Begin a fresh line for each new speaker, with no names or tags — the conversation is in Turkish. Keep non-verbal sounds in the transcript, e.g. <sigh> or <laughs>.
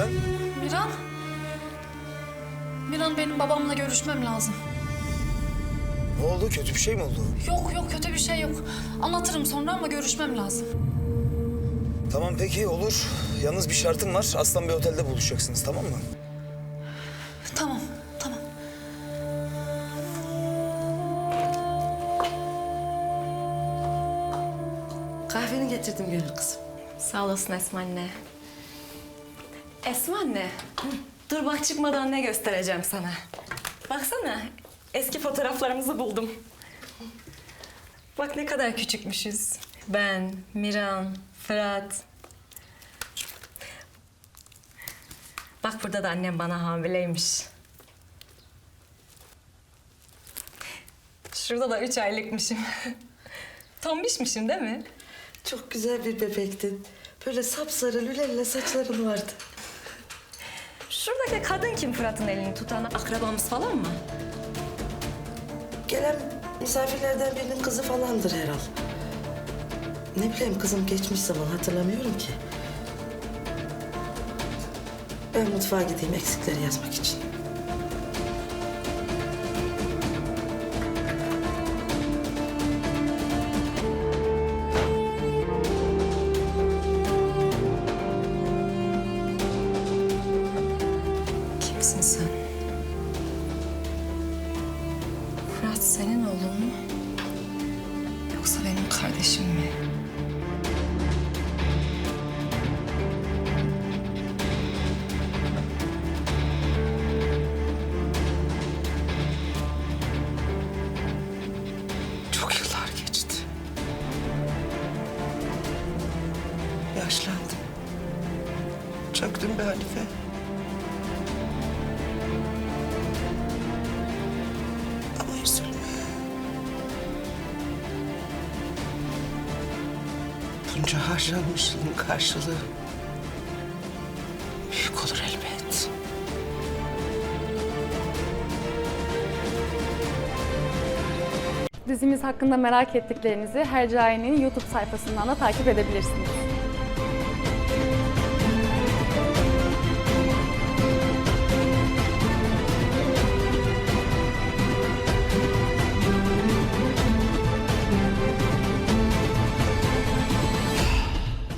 ya? Miran? Miran benim babamla görüşmem lazım.
Ne oldu? Kötü bir şey mi oldu?
Yok yok kötü bir şey yok. Anlatırım sonra ama görüşmem lazım.
Tamam peki olur. Yalnız bir şartım var. Aslan Bey Otel'de buluşacaksınız tamam mı?
Tamam.
Kahveni getirdim Gönül kızım.
Sağ olasın Esma anne. Esma anne, dur bak çıkmadan ne göstereceğim sana. Baksana, eski fotoğraflarımızı buldum. Bak ne kadar küçükmüşüz. Ben, Miran, Fırat. Bak burada da annem bana hamileymiş. Şurada da üç aylıkmışım. <laughs> Tombişmişim değil mi?
Çok güzel bir bebektin. Böyle sapsarı lülelle saçların vardı.
Şuradaki kadın kim Fırat'ın elini tutan? Akrabamız falan mı?
Gelen misafirlerden birinin kızı falandır herhal. Ne bileyim kızım geçmiş zaman hatırlamıyorum ki. Ben mutfağa gideyim eksikleri yazmak için.
Fırat senin oğlun mu? Yoksa benim kardeşim mi?
Çok yıllar geçti. Yaşlandım. Çöktüm be Halife. Bunca harcanmışlığın karşılığı büyük olur elbet.
Dizimiz hakkında merak ettiklerinizi Hercai'nin YouTube sayfasından da takip edebilirsiniz.